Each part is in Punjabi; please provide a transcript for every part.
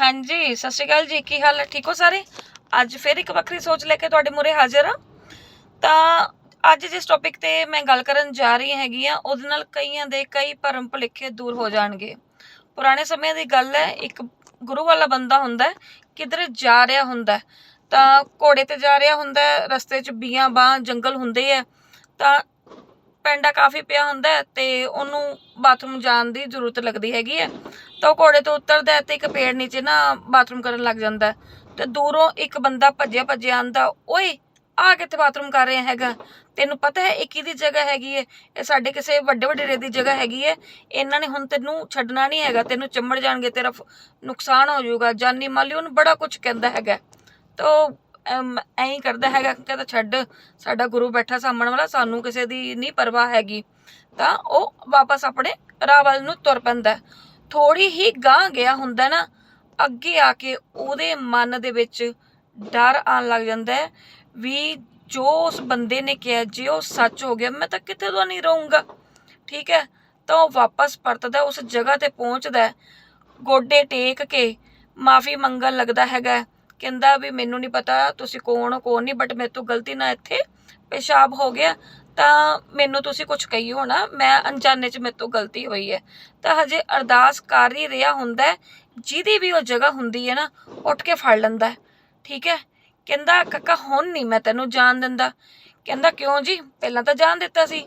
ਹਾਂਜੀ ਸਤਿ ਸ਼੍ਰੀ ਅਕਾਲ ਜੀ ਕੀ ਹਾਲ ਹੈ? ਠੀਕ ਹੋ ਸਾਰੇ? ਅੱਜ ਫਿਰ ਇੱਕ ਵੱਖਰੀ ਸੋਚ ਲੈ ਕੇ ਤੁਹਾਡੇ ਮੂਹਰੇ ਹਾਜ਼ਰ ਹਾਂ। ਤਾਂ ਅੱਜ ਜਿਸ ਟੌਪਿਕ ਤੇ ਮੈਂ ਗੱਲ ਕਰਨ ਜਾ ਰਹੀ ਹੈਗੀ ਆ ਉਹਦੇ ਨਾਲ ਕਈਆਂ ਦੇ ਕਈ ਭਰਮ ਭੁਲੇਖੇ ਦੂਰ ਹੋ ਜਾਣਗੇ। ਪੁਰਾਣੇ ਸਮੇਂ ਦੀ ਗੱਲ ਹੈ ਇੱਕ ਗੁਰੂ ਵਾਲਾ ਬੰਦਾ ਹੁੰਦਾ ਹੈ, ਕਿਧਰ ਜਾ ਰਿਹਾ ਹੁੰਦਾ ਤਾਂ ਘੋੜੇ ਤੇ ਜਾ ਰਿਹਾ ਹੁੰਦਾ ਰਸਤੇ 'ਚ ਬੀਆਂ ਬਾਂ ਜੰਗਲ ਹੁੰਦੇ ਆ ਤਾਂ ਪੈਂਡਾ ਕਾਫੀ ਪਿਆ ਹੁੰਦਾ ਹੈ ਤੇ ਉਹਨੂੰ ਬਾਥਰੂਮ ਜਾਣ ਦੀ ਜ਼ਰੂਰਤ ਲੱਗਦੀ ਹੈਗੀ ਹੈ। ਤਾਂ ਉਹ ਘੋੜੇ ਤੋਂ ਉਤਰਦਾ ਹੈ ਤੇ ਇੱਕ ਪੇੜ ਨੀਚੇ ਨਾ ਬਾਥਰੂਮ ਕਰਨ ਲੱਗ ਜਾਂਦਾ ਹੈ। ਤੇ ਦੂਰੋਂ ਇੱਕ ਬੰਦਾ ਭੱਜਿਆ ਭੱਜਿਆ ਆਂਦਾ, ਓਏ, ਆ ਕਿੱਥੇ ਬਾਥਰੂਮ ਕਰ ਰਿਹਾ ਹੈਗਾ? ਤੈਨੂੰ ਪਤਾ ਹੈ ਇਹ ਕਿਹਦੀ ਜਗ੍ਹਾ ਹੈਗੀ ਹੈ? ਇਹ ਸਾਡੇ ਕਿਸੇ ਵੱਡੇ ਵੱਡੇ ਦੀ ਜਗ੍ਹਾ ਹੈਗੀ ਹੈ। ਇਹਨਾਂ ਨੇ ਹੁਣ ਤੈਨੂੰ ਛੱਡਣਾ ਨਹੀਂ ਹੈਗਾ, ਤੈਨੂੰ ਚੰਮੜ ਜਾਣਗੇ, ਤੇਰਾ ਨੁਕਸਾਨ ਹੋ ਜਾਊਗਾ। ਜਾਨੀ ਮਾਲੀ ਉਹਨੂੰ ਬੜਾ ਕੁਝ ਕਹਿੰਦਾ ਹੈਗਾ ਤਾਂ ਉਹ ਐਂ ਕਰਦਾ ਹੈਗਾ ਕਹਿੰਦਾ ਛੱਡ, ਸਾਡਾ ਗੁਰੂ ਬੈਠਾ ਸਾਹਮਣ ਵਾਲਾ, ਸਾਨੂੰ ਕਿਸੇ ਦੀ ਨਹੀਂ ਪਰਵਾਹ ਹੈਗੀ। ਤਾਂ ਉਹ ਵਾਪਸ ਆਪਣੇ ਰਾਹ ਵੱਲ ਨੂੰ ਤੁਰ ਪੈਂਦਾ। ਥੋੜੀ ਹੀ ਗਾਂ ਗਿਆ ਹੁੰਦਾ ਨਾ, ਅੱਗੇ ਆ ਕੇ ਉਹਦੇ ਮਨ ਦੇ ਵਿੱਚ ਡਰ ਆਉਣ ਲੱਗ ਜਾਂਦਾ ਹੈ ਵੀ ਜੋ ਉਸ ਬੰਦੇ ਨੇ ਕਿਹਾ, ਜੇ ਉਹ ਸੱਚ ਹੋ ਗਿਆ, ਮੈਂ ਤਾਂ ਕਿਤੇ ਤੋਂ ਨਹੀਂ ਰਹੂੰਗਾ। ਠੀਕ ਹੈ? ਤਾਂ ਉਹ ਵਾਪਸ ਪਰਤਦਾ, ਉਸ ਜਗ੍ਹਾ ਤੇ ਪਹੁੰਚਦਾ ਗੋਡੇ ਟੇਕ ਕੇ ਮਾਫੀ ਮੰਗਣ ਲੱਗਦਾ ਹੈਗਾ ਕਹਿੰਦਾ ਵੀ ਮੈਨੂੰ ਨਹੀਂ ਪਤਾ ਤੁਸੀਂ ਕੌਣ ਹੋ, ਕੌਣ ਨਹੀਂ ਬਟ ਮੇਰੇ ਤੋਂ ਗਲਤੀ ਨਾਲ ਇੱਥੇ ਪੇਸ਼ਾਬ ਹੋ ਗਿਆ। ਤਾਂ ਮੈਨੂੰ ਤੁਸੀਂ ਕੁਝ ਕਹੀ ਹੋਣਾ ਮੈਂ ਅਣਜਾਣੇ ਚ ਮੇਰੇ ਤੋਂ ਗਲਤੀ ਹੋਈ ਹੈ। ਤਾਂ ਹਜੇ ਅਰਦਾਸ ਕਰ ਹੀ ਰਿਹਾ ਹੁੰਦਾ ਜਿਹਦੀ ਵੀ ਉਹ ਜਗ੍ਹਾ ਹੁੰਦੀ ਹੈ ਨਾ, ਉੱਠ ਕੇ ਫੜ ਲੈਂਦਾ ਠੀਕ ਹੈ? ਕਹਿੰਦਾ, ਕਾਕਾ, ਹੁਣ ਨਹੀਂ ਮੈਂ ਤੈਨੂੰ ਜਾਣ ਦਿੰਦਾ। ਕਹਿੰਦਾ, ਕਿਉਂ ਜੀ? ਪਹਿਲਾਂ ਤਾਂ ਜਾਣ ਦਿੱਤਾ ਸੀ।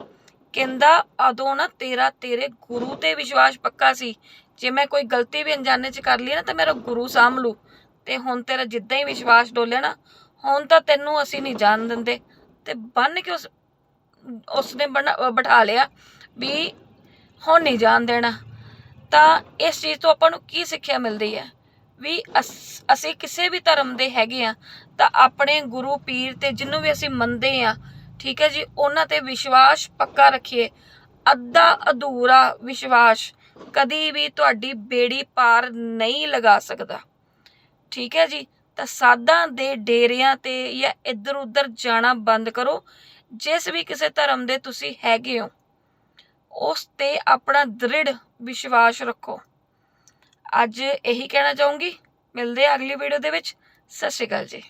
ਕਹਿੰਦਾ, ਉਦੋਂ ਨਾ ਤੇਰਾ, ਤੇਰੇ ਗੁਰੂ ਤੇ ਵਿਸ਼ਵਾਸ ਪੱਕਾ ਸੀ। ਜੇ ਮੈਂ ਕੋਈ ਗਲਤੀ ਵੀ ਅਣਜਾਣੇ ਚ ਕਰ ਲਈ ਨਾ, ਤਾਂ ਮੇਰਾ ਗੁਰੂ ਸਾਂਭ ਲੂ ਤੇ ਹੁਣ ਤੇਰਾ ਜਿੱਦਾਂ ਹੀ ਵਿਸ਼ਵਾਸ ਡੋਲਿਆ ਨਾ, ਹੁਣ ਤਾਂ ਤੈਨੂੰ ਅਸੀਂ ਨਹੀਂ ਜਾਣ ਦਿੰਦੇ। ਤੇ ਬੰਨ ਕੇ ਉਸ ਉਸਨੇ ਬਣਾ- ਬਿਠਾ ਲਿਆ ਵੀ ਹੁਣ ਨਹੀਂ ਜਾਣ ਦੇਣਾ। ਤਾਂ ਇਸ ਚੀਜ਼ ਤੋਂ ਆਪਾਂ ਨੂੰ ਕੀ ਸਿੱਖਿਆ ਮਿਲਦੀ ਹੈ? ਵੀ ਅਸ- ਅਸੀਂ ਕਿਸੇ ਵੀ ਧਰਮ ਦੇ ਹੈਗੇ ਆ ਤਾਂ ਆਪਣੇ ਗੁਰੂ ਪੀਰ ਤੇ ਜਿਹਨੂੰ ਵੀ ਅਸੀਂ ਮੰਨਦੇ ਆ ਠੀਕ ਹੈ ਜੀ, ਉਹਨਾਂ ਤੇ ਵਿਸ਼ਵਾਸ ਪੱਕਾ ਰੱਖੀਏ। ਅੱਧਾ ਅਧੂਰਾ ਵਿਸ਼ਵਾਸ ਕਦੀ ਵੀ ਤੁਹਾਡੀ ਬੇੜੀ ਪਾਰ ਨਹੀਂ ਲਗਾ ਸਕਦਾ। ਠੀਕ ਹੈ ਜੀ? ਤਾਂ ਸਾਧਾਂ ਦੇ ਡੇਰਿਆਂ ਤੇ ਜਾਂ ਇੱਧਰ ਉੱਧਰ ਜਾਣਾ ਬੰਦ ਕਰੋ। ਜਿਸ ਵੀ ਕਿਸੇ ਧਰਮ ਦੇ ਤੁਸੀਂ ਹੈਗੇ ਹੋ, ਉਸ ਤੇ ਆਪਣਾ ਦ੍ਰਿੜ ਵਿਸ਼ਵਾਸ ਰੱਖੋ। ਅੱਜ ਇਹੀ ਕਹਿਣਾ ਚਾਹੂੰਗੀ। ਮਿਲਦੇ ਆ ਅਗਲੀ ਵੀਡੀਓ ਦੇ ਵਿੱਚ। ਸਤਿ ਸ਼੍ਰੀ ਅਕਾਲ ਜੀ।